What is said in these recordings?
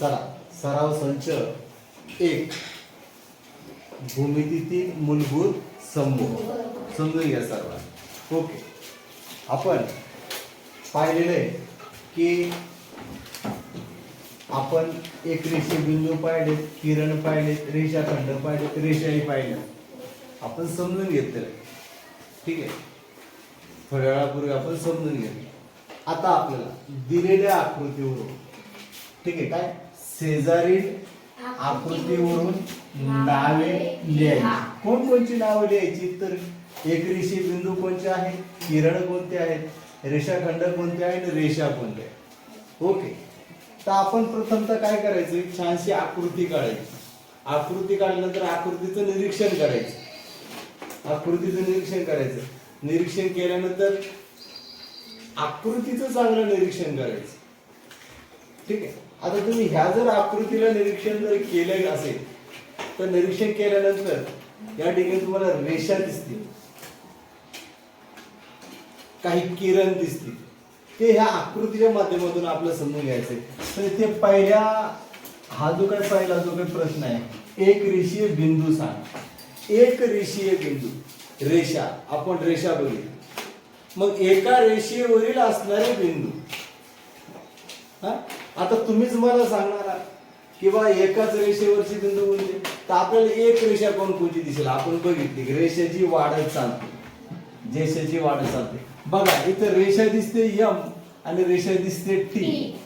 चला सराव संच एक. भूमितीतील मूलभूत समूह. समजून घ्या सर्वांना. ओके. आपण पाहिलेलं आहे की आपण एक रेषे बिंदू पाहिलेत किरण पाहिलेत रेषाखंड पाहिलेत रेषाही पाहिल्या आपण समजून घेतलेलं ठीक आहे? थोड्या वेळापूर्वी आपण समजून घेतलं. आता आपल्याला दिलेल्या आकृतीवरून. ठीक आहे काय? शेजारील आकृतीवरून नावे लिहायची. कोण कोणची लिहायची? तर एक रेषी बिंदू कोणते आहेत? किरण कोणते आहेत? रेषाखंड कोणते आहेत? रेषा कोणते आहेत? ओके. तर आपण प्रथमतः काय करायचं? एक छानशी आकृती काढायची. आकृती काढल्यानंतर आकृतीचं निरीक्षण करायचं. आकृतीचं निरीक्षण करायचं. निरीक्षण केल्यानंतर आकृतीचं चांगलं निरीक्षण करायचं. ठीक आहे? आता तुम्ही ह्या जर आकृतीला निरीक्षण जर केलं असेल तर निरीक्षण केल्यानंतर या ठिकाणी तुम्हाला रेषा दिसतील. काही किरण दिसतील. ते ह्या आकृतीच्या माध्यमातून आपलं समजून घ्यायचंय. तर इथे पहिल्या हा जो काय पहिला जो काही प्रश्न आहे एक रेषीय बिंदू सांग. एक रेषीय बिंदू रेषा. आपण रेषा बघितली मग एका रेषेवरील असणारे बिंदू हा? आता तुम्हीच मला सांगणार आहात. की बा एकाच रेषेवरची बिंदू कोणते तर आपल्याला एक रेषा कोण कोणती दिसेल? आपण बघितली की रेषेची वाढत चालते. रेषेची वाढत चालते. बघा इथं रेषा दिसते यम आणि रेषा दिसते टी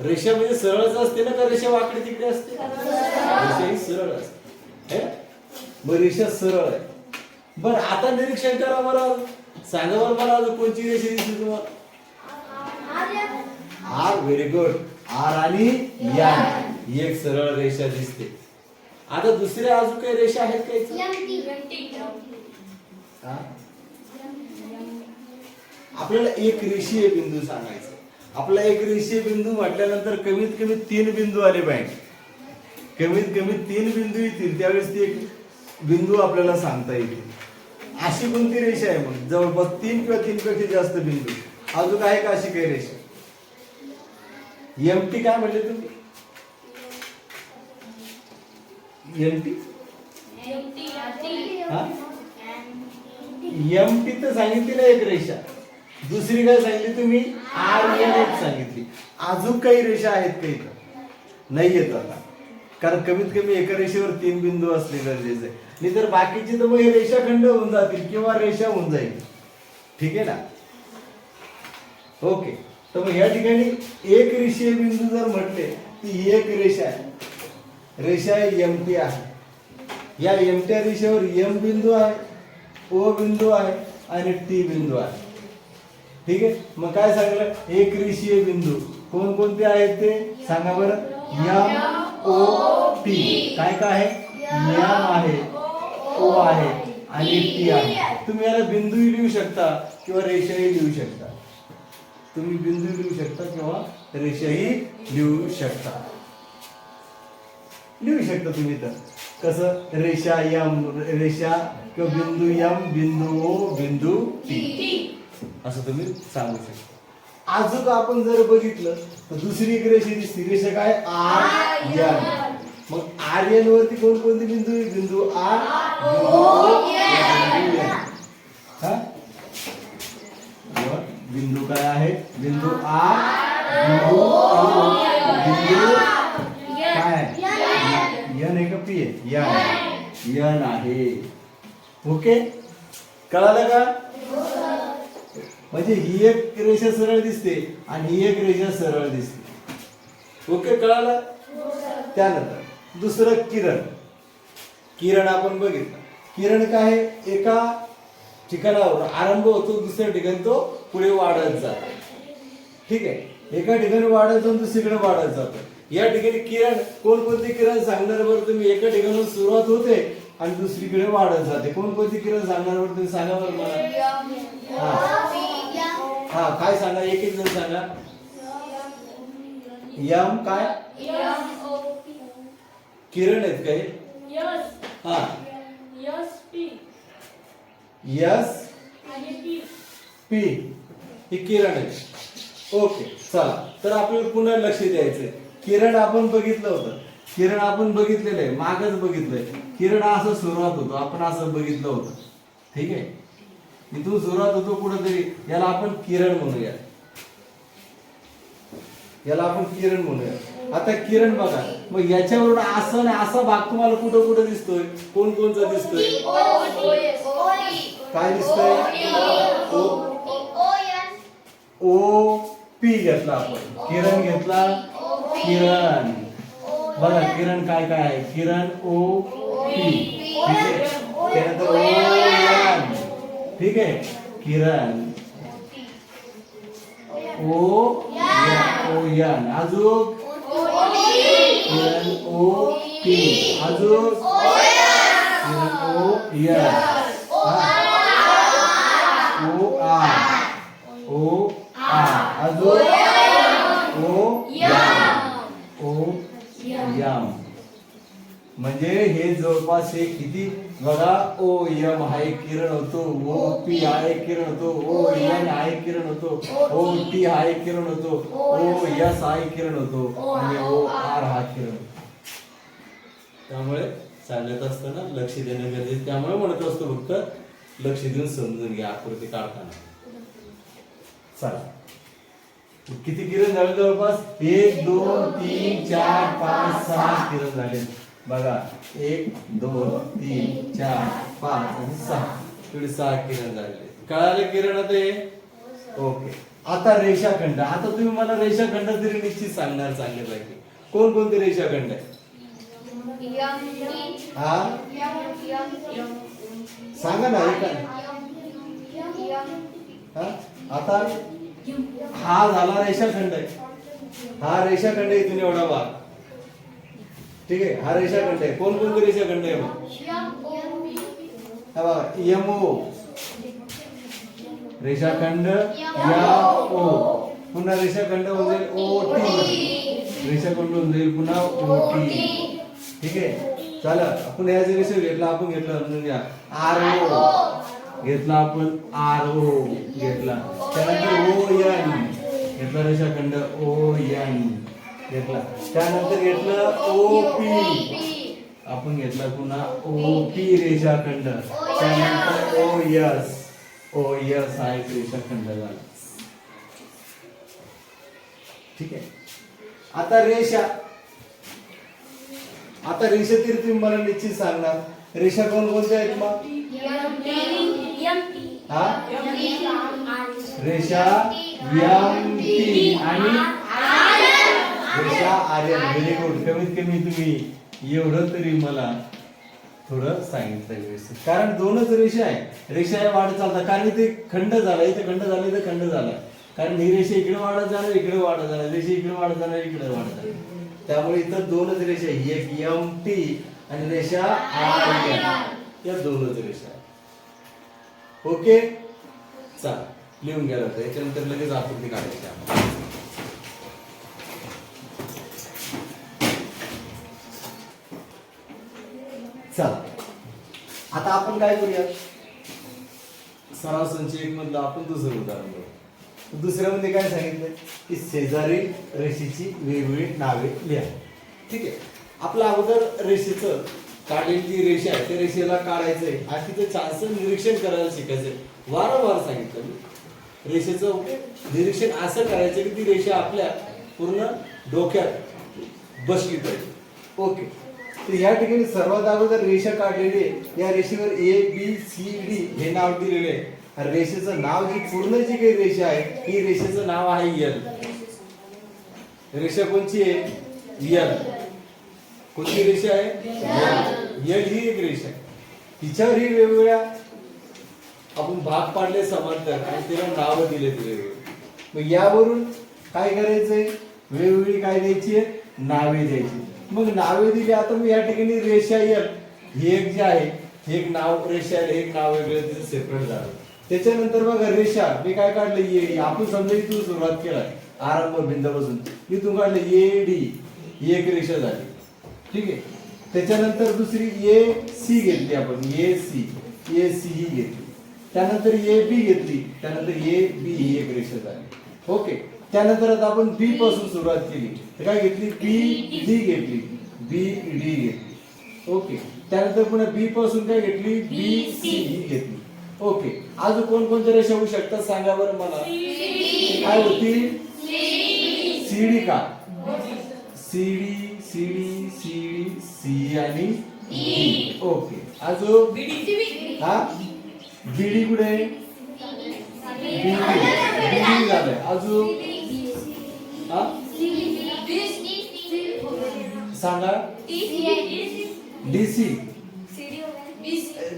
रेषा म्हणजे सरळच असते ना का रेषा वाकडी तिकडे असते? रेषा ही सरळ असते. है? मग रेषा सरळ आहे. बर आता निरीक्षण करा बरं. सांगा बरं मला कोणची रेषा दिसते तुम्हाला? आर व्हेरी गुड आर आणि यान. एक सरळ रेषा दिसते. आता दुसऱ्या अजून काही रेषा आहेत का इथं? हा? आपल्याला एक रेषीय बिंदू सांगायचा. आपला एक रेषीय बिंदू म्हटल्यानंतर कमीत कमी तीन बिंदू आले पाहिजे. कमीत कमी तीन बिंदू येतील त्यावेळेस ते एक बिंदू आपल्याला सांगता येतील. अशी कोणती रेषा आहे मग? जवळपास तीन किंवा तीन पेक्षा जास्त बिंदू. अजून आहे का अशी काही रेषा? एमटी काय म्हटले तुम्ही? एमटी हा? एमटी तर सांगितली ना एक रेषा. दुसरी काय सांगितली तुम्ही? आर एन एच सांगितली. अजून काही रेषा आहेत का इथं? नाही येत आता. कारण कमीत कमी एका रेषेवर तीन बिंदू असले गरजेचे. नाही तर बाकीची तर मग हे रेषाखंड होऊन जातील किंवा रेषा होऊन जाईल. ठीक आहे ना? ओके. तर मग या ठिकाणी एक रेषीय बिंदू जर म्हटले ती एक रेषा आहे. रेषा एमटी आहे. या एमट्या रेषेवर एम बिंदू आहे ओ बिंदू आहे आणि टी बिंदू आहे. ठीक आहे? मग काय सांगलं? एक रेषीय बिंदू. कोणकोणते आहेत ते? सांगा बरं. यम ओ टी काय काय आहे? यम आहे ओ आहे आणि टी आहे. तुम्ही याला बिंदूही लिहू शकता किंवा रेषाही लिहू शकता. तुम्ही बिंदू लिहू शकता किंवा रेषाही लिहू शकता. लिहू शकता तुम्ही तर. कसं? रेषा यम रेषा किंवा बिंदू यम बिंदू ओ बिंदू टी. असं तुम्ही सांगू शकता. अजून आपण जर बघितलं तर दुसरी एक रेषा दिसते. रेषा काय? आर एन मग आर एन वरती कोण कोणते बिंदू? बिंदू आर. हा? बिंदू काय आहे बिंदू आर बिंदू बिंदू काय? यन आहे का पी आहे यन आहे ओके? कळालं का? म्हणजे ही एक रेषा सरळ दिसते आणि ही एक रेषा सरळ दिसते. ओके कळालं? त्यानंतर दुसरं किरण. किरण आपण बघितलं. किरण काय आहे? एका ठिकाणावर आरंभ होतो दुसऱ्या ठिकाणी तो पुढे वाढत जातो. ठीक आहे? एका ठिकाणी वाढत जाऊन दुसरीकडे वाढत जातो. या ठिकाणी किरण कोणकोणती किरण सांगणार बरं तुम्ही? एका ठिकाणून सुरुवात होते आणि दुसरीकडे वाढत जाते. कोणकोणती किरण सांगणार बरं तुम्ही? सांगा बरं मला. हा. हा काय सांगा? एक एक जण सांगा. यम काय? किरण आहेत काय हा. यस पी ही किरण आहे ओके चला. तर आपल्याला पुन्हा लक्ष द्यायचंय. किरण आपण बघितलं होतं. किरण आपण बघितलेलं आहे. मागच बघितलंय. किरण असं सुरुवात होतो. आपण असं बघितलं होतं. ठीक आहे? इथून सुरुवात होतो कुठंतरी. याला आपण किरण म्हणूया. याला आपण किरण म्हणूया. आता किरण बघा. मग याच्यावरून असं नाही असा भाग तुम्हाला कुठं कुठं दिसतोय? कोण कोणचा दिसतोय? काय दिसतंय? ओ पी घेतला आपण. किरण घेतला. किरण. बघा किरण काय काय आहे? Kiran O P. ठीक आहे? त्यानंतर ओ एन ठीक आहे? किरण. ओ ओ एन अजून किरण ओ पी. अजून किरण O N O R O R अजून ओ यम ओ यम म्हणजे हे जवळपास हे किती? बघा ओ यम हा एक किरण होतो ओ पी हा एक किरण होतो ओ एन हा एक किरण होतो ओ टी हा एक किरण होतो ओ यस हा एक किरण होतो आणि ओ आर हा किरण त्यामुळे चालत असताना लक्ष देणं गरजेचं त्यामुळे म्हणत असतो फक्त लक्ष देऊन समजून घ्या आकृती काढताना. चला. किती किरण झाले जवळपास? एक दोन तीन चार पाच सहा किरण झाले. बघा एक दोन तीन चार पाच आणि सहा. तुझे सहा किरण झाले कळाले किरण आता हे? ओके. आता रेषाखंड. आता तुम्ही मला रेषाखंड तरी निश्चित सांगणार सांगितलं कोण कोणते रेषाखंड आहे? हा? सांगा ना एका हा? आता? हा झाला रेषाखंड आहे. हा रेषाखंड आहे इथून एवढा भाग ठीक आहे हा रेषाखंड आहे. कोण कोणते रेषाखंड आहे? मग हा बघा यमो. रेषाखंड या ओ. पुन्हा रेषाखंड होऊन जाईल ओ टी. रेषाखंड होऊन जाईल पुन्हा ओ टी. ठीक आहे चला आपण या जे रेषा घेतला आपण घेतला समजून घ्या. R O. घेतला आपण आर ओ घेतला. त्यानंतर ओ एन. घेतला रेषाखंड ओ एन. घेतला. त्यानंतर घेतलं ओ पी आपण घेतला पुन्हा ओ पी रेषाखंड. त्यानंतर ओ यस ओ यस हा एक रेषाखंड झाला. ठीक आहे. आता रेषा. आता रेषा तरी तुम्ही मला निश्चित सांगणार. रेषा कोण कोणत्या आहेत मग. हा? रेषा एम टी. आणि आर्यन व्हेरी गुड कमीत कमी तुम्ही एवढं तरी मला थोडं सांगितलं व्यवस्थित. कारण दोनच रेषा आहे. रेषा या वाढत चालतात. कारण इथे खंड झाला. इथे खंड झाला इथे खंड झाला. कारण ही रेषा इकडे वाढत जाणार इकडे वाढत जाणार. रेषा इकडे वाढत जाणार इकडे वाढत जाणार. त्यामुळे इथं दोनच रेषा आहे. एक एम टी आणि रेषा आर या दोनच रेषा आहेत. ओके? चला. लिहून घ्या होतं याच्यानंतर लगेच आकृती काढायची चला. आता आपण काय करूया? सराव संच एक मधलं आपण दुसरं उदाहरण घेऊ दुसऱ्यामध्ये काय सांगितलं की शेजारी रेषेची वेगवेगळी नावे लिहा. ठीक आहे. आपलं अगोदर रेषेचं काढलेली जी रेषा आहे त्या रेषेला काढायचंय आणि तिचं छानसं निरीक्षण करायला शिकायचंय. वारंवार सांगितलं मी. रेषेचं निरीक्षण असं करायचं की ती रेषा आपल्या पूर्ण डोक्यात बसली पाहिजे. ओके. तर या ठिकाणी सर्वात अगोदर रेषा काढलेली आहे. या रेषेवर ए बी सी डी हे नाव दिलेले आहे. रेषेचं नाव जी पूर्ण जी काही रेषा आहे ही रेषेचं नाव आहे यल रेषा कोणची आहे? यल कोणती रेषा आहे? यल ही एक रेषा आहे. तिच्यावर ही वेगवेगळ्या आपण भाग पाडले समांतर आणि तिला नावं दिले वेगवेगळे मग यावरून काय करायचंय? वेगवेगळी काय द्यायची आहे नावे द्यायची मग नावे दिली आता मग या ठिकाणी रेषा यल हे एक जे आहे हे एक नाव रेषा आहे एक नाव वेगळं तिचं सेपरेट झालं. त्याच्यानंतर बघा रेषा मी काय काढलं? ये e. आपण समजा इथून सुरुवात केला आरंभ बिंदापासून. इथून काढलं ए डी ही एक रेषा झाली. ठीक आहे? त्याच्यानंतर दुसरी ए सी घेतली आपण. ए सी ए सी ही घेतली. त्यानंतर ए बी घेतली. त्यानंतर ए बी ही एक रेषा झाली. ओके? त्यानंतर आता आपण बी पासून सुरुवात केली. तर काय घेतली? बी डी घेतली. बी डी घेतली. ओके त्यानंतर पुन्हा बी पासून काय घेतली? बी सी घेतली. ओके अजून कोण कोणत्या रेषा होऊ शकतात? सांगा बरं मला. काय होती सीडी का? C D C D C D C आणि डी ओके अजून? हा? बीडी कुठे बीडी बीडी झालंय. अजून? हा? सांगा. डीसी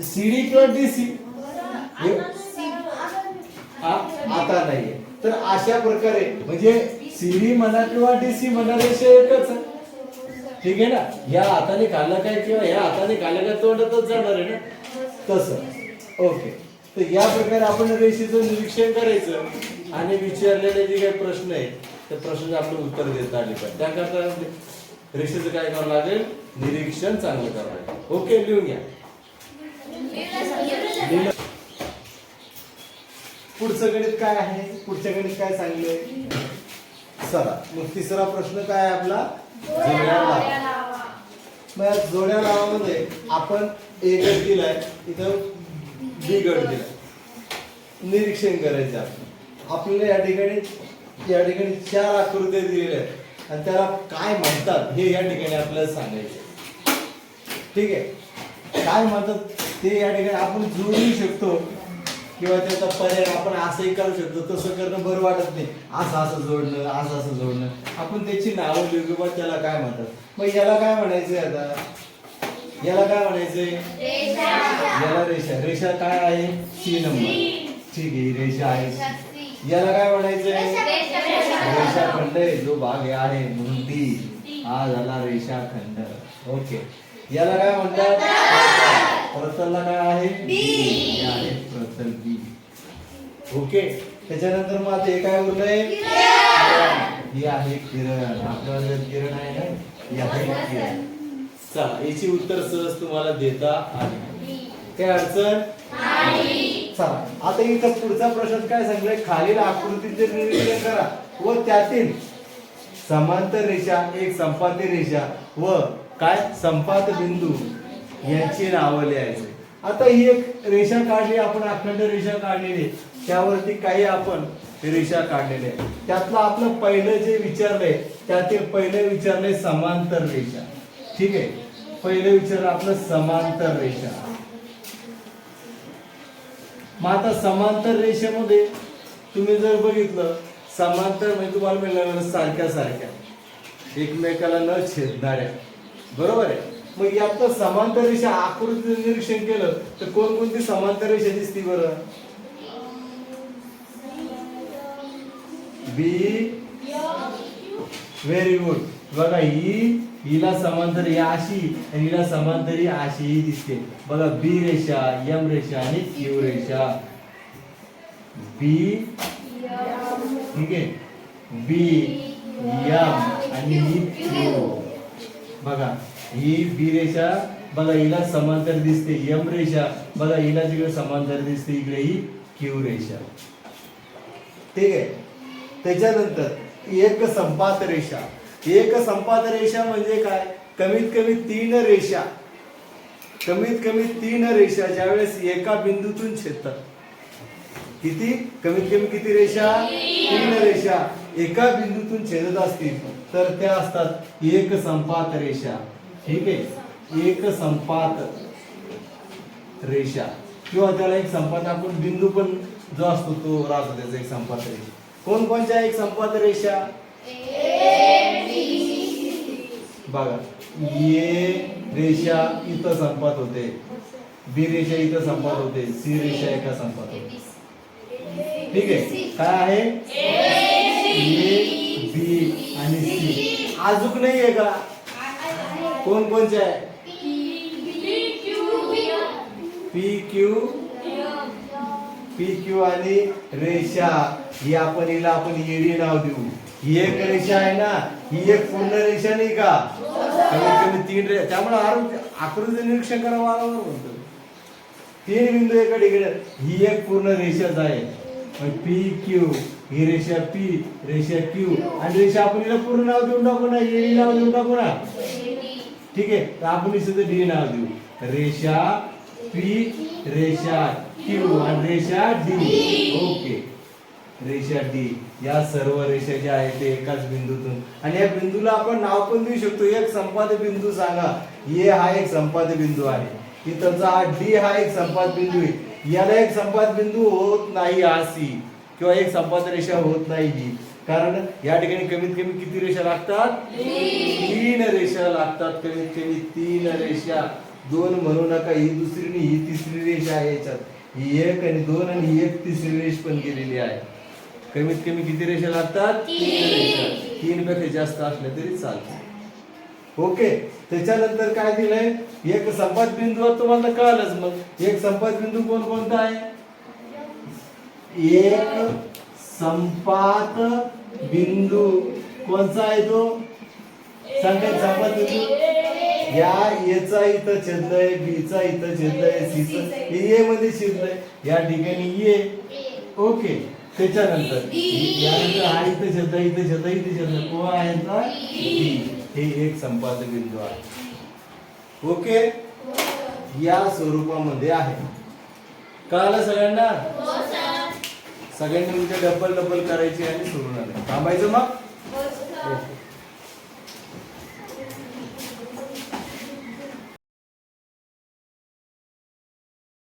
सीडी किंवा डीसी हा आता नाहीये. तर अशा प्रकारे म्हणजे सीडी म्हणा किंवा डीसी म्हणा रेषा एकच ठीक आहे ना? या हाताने खाल्लं काय किंवा या हाताने खाल्लं काय तोंडातच जाणार आहे ना? तसं. ओके. तर या प्रकारे आपण रेषेचं निरीक्षण करायचं आणि विचारलेले जे काही प्रश्न आहेत त्या प्रश्नाचे आपलं उत्तर देता आले पाहिजे. त्याकरता रेषेचं काय करावं लागेल? निरीक्षण चांगलं करावं लागेल. ओके लिहून घ्या. पुढचं गणित काय आहे? पुढचं गणित काय सांगले चला मग तिसरा प्रश्न काय आहे आपला? जोड्या लावा. मग या जोड्या लावामध्ये आपण ए गट दिलाय इथं बी गट दिलाय. निरीक्षण करायचं आपण आपल्याला या ठिकाणी या ठिकाणी चार आकृत्या दिलेल्या आहेत. आणि त्याला काय म्हणतात हे या ठिकाणी आपल्याला सांगायचं ठीक आहे? काय म्हणतात ते या ठिकाणी आपण जोडू शकतो. किंवा त्याचा पर्याय आपण असंही करू शकतो. तसं करणं बरं वाटत नाही. असं असं जोडणं असं असं जोडणं. आपण त्याची नावं लिहू किंवा त्याला काय म्हणतात? मग याला काय म्हणायचंय आता? याला काय म्हणायचंय? याला रेषा. रेषा काय आहे? C number. ठीक आहे रेषा आहे. याला काय म्हणायचंय? रेषाखंड आहे जो भाग हे आहे म्हणून डी हा झाला रेषाखंड ओके. याला काय म्हणतात? प्रतलला काय आहे? हे आहे प्रतल बी. ओके. त्याच्यानंतर मग आता हे काय उरलंय? ही आहे किरण. आपल्याला किरण आहे ना ही आहे किरण. चला याची उत्तर सहज तुम्हाला देता आली. काय अडचण? चला. आता इथं पुढचा प्रश्न काय सांगलाय खालील आकृतीचे निरीक्षण करा. व त्यातील समांतर रेषा एक संपाती रेषा व काय? संपात बिंदू यांची नावं लिहायचे आता ही एक रेषा काढली आपण अखंड रेषा काढलेली त्यावरती काही आपण रेषा काढलेल्या त्यातलं आपलं पहिलं जे विचारलंय त्यातील पहिलं विचारलंय समांतर रेषा. ठीक आहे? पहिलं विचारलं आपलं समांतर रेषा. मग आता समांतर रेषेमध्ये तुम्ही जर बघितलं समांतर म्हणजे तुम्हाला मिळणार सारख्या सारख्या एकमेकाला न छेदणाऱ्या. बरोबर आहे? मग यात समांतर रेषा आकृतीचं निरीक्षण केलं तर कोणकोणती समांतर रेषा दिसती बरं? बी व्हेरी गुड बघा ही हिला समांतर ही अशी आणि हिला समांतर ही अशी ही दिसते. बघा बी रेषा यम रेषा आणि क्यू रेषा. बी ठीक आहे बी यम आणि ही क्यू. बघा ही बी रेषा बघा हिला समांतर दिसते. यम रेषा बघा हिला तिकडे समांतर दिसते. इकडे ही क्यू रेषा. ठीक आहे? त्याच्यानंतर एक संपात रेषा. एक संपात रेषा म्हणजे काय? कमीत कमी तीन रेषा. कमीत कमी तीन रेषा ज्यावेळेस एका बिंदूतून छेदतात. किती? कमीत कमी किती रेषा? तीन. रेषा. एका बिंदूतून छेदत असतील तर त्या असतात एक संपात रेषा. ठीक आहे? एक संपात रेषा. किंवा त्याला एक संपात आपण बिंदू पण जो असतो तो राहतो त्याचा एक संपात रेषा. कोण कोणच्या एक संपात रेषा? बघा. ये रेषा इथं संपात होते. बी रेषा इथं संपात होते. सी रेषा एका संपात होते. ठीक आहे. काय आहे? ए बी आणि सी. अजून नाही आहे का? कोण कोणचे आहे? P Q. पी क्यू आणि रेषा. ही आपण हिला आपण एडी नाव देऊ. ही एक रेषा आहे ना? ही एक पूर्ण रेषा नाही का? कमीत कमी तीन रेषा त्यामुळे आरोग्य आकृती निरीक्षण करावं आलं म्हणतो तीन बिंदू एका ठिकाणी. ही एक पूर्ण रेषाच आहे. पी क्यू ही रेषा पी रेषा क्यू आणि रेषा आपण हिला पूर्ण नाव देऊन टाकू ना? ए नाव देऊन टाकू ना? ठीक आहे तर आपण सुद्धा डी नाव देऊ. रेषा पी रेषा क्यू आणि रेषा डी ओके. रेषा डी या सर्व रेषा ज्या आहेत ते एकाच बिंदूतून. आणि या बिंदूला आपण नाव पण देऊ शकतो. एक संपाद बिंदू सांगा. ए हा एक संपाद बिंदू आहे. की त्याचा हा डी हा एक संपाद बिंदू आहे. याला एक संपाद बिंदू होत नाही हा सी किंवा एक संपाद रेषा होत नाही ही. कारण या ठिकाणी कमीत कमी किती रेषा लागतात? तीन रेषा लागतात. कमीत कमी तीन रेषा. दोन म्हणू नका ही दुसरी आणि ही तिसरी रेषा आहे याच्यात. ही एक आणि दोन आणि ही एक तिसरी रेष पण गेलेली आहे. कमीत कमी किती रेषा लागतात? तीन पेक्षा जास्त असल्या तरी चालते. ओके. त्याच्यानंतर काय दिलंय? एक संपाद बिंदू तुम्हाला कळालंच मग. एक संपाद बिंदू कोण कोणता आहे? एक संपात बिंदू कोणचा आहे तो? सांगा संपात बिंदू या एचा इथं छेदलंय बीचा इथं छेदलंय सीचं. ए मध्ये छेदलंय या ठिकाणी ये ओके. त्याच्यानंतर. यानंतर हा इथं छेदला इथं छेदला इथं छेदला को आहे. हे एक संपाद बिंदू आहे. ओके? या स्वरूपामध्ये आहे. कळालं सगळ्यांना? सगळ्यांनी उद्या डबल डबल करायची आणि सोडून आलं. थांबायचं मग? ओके.